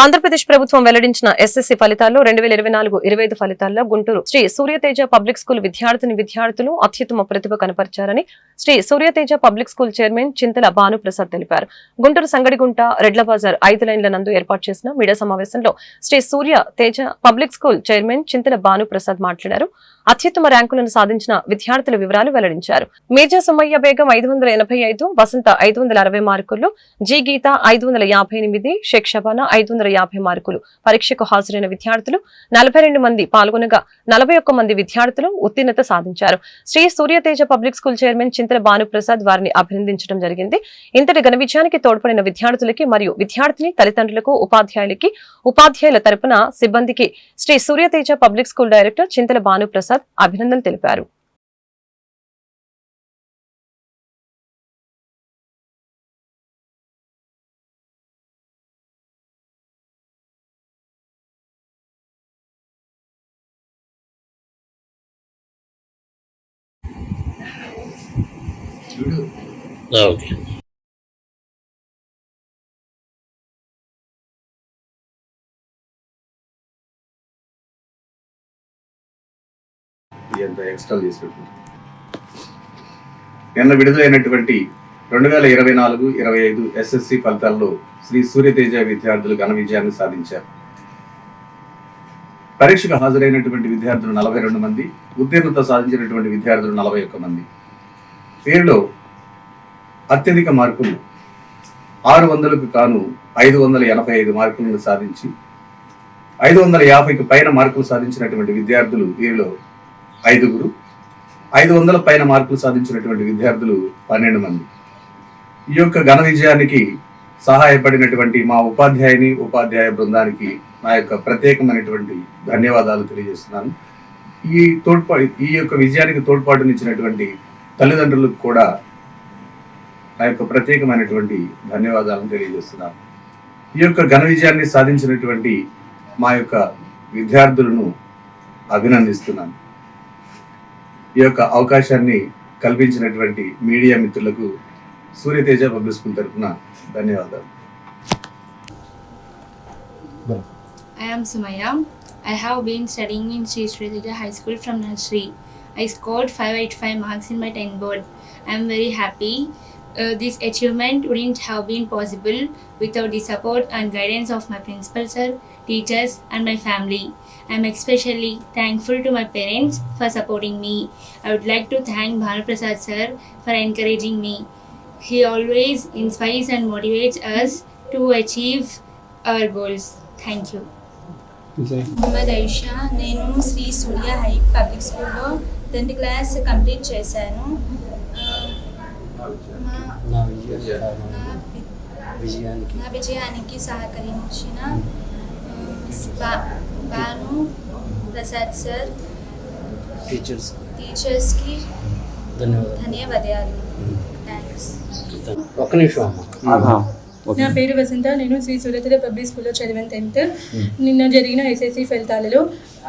ఆంధ్రప్రదేశ్ ప్రభుత్వం వెల్లడించిన ఎస్ఎస్సీ ఫలితాల్లో రెండు వేల ఇరవై నాలుగు ఇరవై ఐదు ఫలితాల్లో గుంటూరు శ్రీ సూర్యతేజ పబ్లిక్ స్కూల్ విద్యార్థిని విద్యార్థులు అత్యుత్తమ ప్రతిభ కనపరిచారని Sri Suryateja public school chairman Chintala Bhanuprasad తెలిపారు. గుంటూరు సంగడిగుంట రెడ్ల బజార్ ఐదు లైన్ల నందు ఏర్పాటు చేసిన మీడియా సమావేశంలో Shri Surya Teja public school chairman Chintala Bhanuprasad మాట్లాడారు. అత్యుత్తమ ర్యాంకులను సాధించిన విద్యార్థుల వివరాలు వెల్లడించారు. మేజర్ సుమయ్య బేగం ఐదు వందల ఎనభై ఐదు వసంత ఐదు వందల అరవై మార్కులు జి గీత ఐదు వందల యాభై ఎనిమిది షేక్ షబానా ఐదు వందల యాభై మార్కులు. పరీక్షకు హాజరైన విద్యార్థులు నలభై రెండు మంది పాల్గొనగా నలభై ఒక్క మంది విద్యార్థులు ఉత్తీర్ణత సాధించారు. Shri Suryateja public school chairman Chintala Bhanuprasad వారిని అభినందించడం జరిగింది. ఇంతటి ఘన విజయానికి తోడ్పడిన విద్యార్థులకి మరియు విద్యార్థిని తల్లిదండ్రులకు ఉపాధ్యాయులకి ఉపాధ్యాయుల తరపున సిబ్బందికి Shri Suryateja public school director Chintala Bhanuprasad అభినందనలు తెలిపారు. ఆ, ఓకే ఎంత ఎక్స్ట్రా చేసినట్టు. నిన్న విడుదలైనటువంటి రెండు వేల ఇరవై నాలుగు ఇరవై ఐదు ఎస్ఎస్సి ఫలితాల్లో శ్రీ సూర్యతేజ విద్యార్థులు ఘన విజయాన్ని సాధించారు. పరీక్షకు హాజరైనటువంటి విద్యార్థులు నలభై రెండు మంది ఉత్తీర్ణత సాధించినటువంటి విద్యార్థులు నలభై ఒక్క మంది. వీరిలో అత్యధిక మార్కులు ఆరు వందలకు కాను ఐదు వందల ఎనభై ఐదు మార్కులను సాధించి ఐదు వందల యాభైకి పైన మార్కులు సాధించినటువంటి విద్యార్థులు వీరిలో ఐదుగురు. ఐదు వందల పైన మార్కులు సాధించినటువంటి విద్యార్థులు పన్నెండు మంది. ఈ యొక్క ఘన విజయానికి సహాయపడినటువంటి మా ఉపాధ్యాయుని ఉపాధ్యాయ బృందానికి నా యొక్క ప్రత్యేకమైనటువంటి ధన్యవాదాలు తెలియజేస్తున్నాను. ఈ తోడ్పా ఈ యొక్క విజయానికి తోడ్పాటునిచ్చినటువంటి తల్లిదండ్రులకు కూడా నా యొక్క ప్రత్యేకమైనటువంటి ధన్యవాదాలను తెలియజేస్తున్నాను. ఈ యొక్క ఘన విజయాన్ని సాధించినటువంటి మా యొక్క విద్యార్థులను అభినందిస్తున్నాను. ఈ యొక్క అవకాశాన్ని కల్పించినటువంటి మీడియా మిత్రులకు సూర్యతేజ పబ్లిక్ స్కూల్ తరఫున ధన్యవాదాలు I am Sumaya. I have been studying in Sri Sridhara High School from nursery. I scored 585 marks in my 10 board. I am very happy. Uh, this achievement wouldn't have been possible without the support and guidance of my principal sir, teachers, and my family. I am especially thankful to my parents for supporting me. I would like to thank Bhanu Prasad sir for encouraging me. He always inspires and motivates us to achieve our goals. Thank you. Mohammed Aisha నేను Shri Surya high public స్కూల్లో tenth class complete చేశాను ఆ, మా నా విజయానికి నా విజయానికి సహకరించిన భాను ప్రసాద్ సార్ టీచర్స్ టీచర్స్కి ధన్యవాదాలు. ధన్యవాదాలు. థ్యాంక్స్ ఒక్క నిమిషం అమ్మా. నా పేరు వసంత నేను శ్రీ సూర్యతేజ పబ్లిక్ స్కూల్లో చదివాను టెన్త్. నిన్న జరిగిన ఎస్ఎస్సి ఫలితాలలో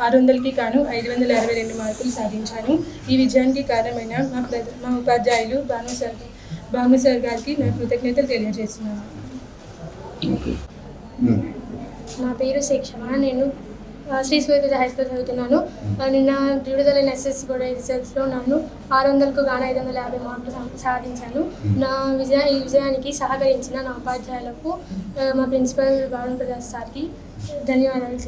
ఆరు వందలకి కాను ఐదు వందల అరవై రెండు మార్కులు సాధించాను. ఈ విజయానికి కారణమైన మా ప్ర మా ఉపాధ్యాయులు భాను సార్ భాను సార్ గారికి నా కృతజ్ఞతలు తెలియజేస్తున్నాను. నా పేరు శిక్షణ. నేను శ్రీ సూర్యతేజ హై స్కూల్ చదువుతున్నాను. నిన్న విడుదలైన ఎస్ఎస్సి కూడా రిజల్ట్స్లో నన్ను ఆరు వందలకు గాను ఐదు వందల యాభై మార్కులు సాధించాను. నా విజయ ఈ విజయానికి సహకరించిన నా ఉపాధ్యాయులకు మా ప్రిన్సిపల్ భావన ప్రసాద్ సార్కి ధన్యవాదాలు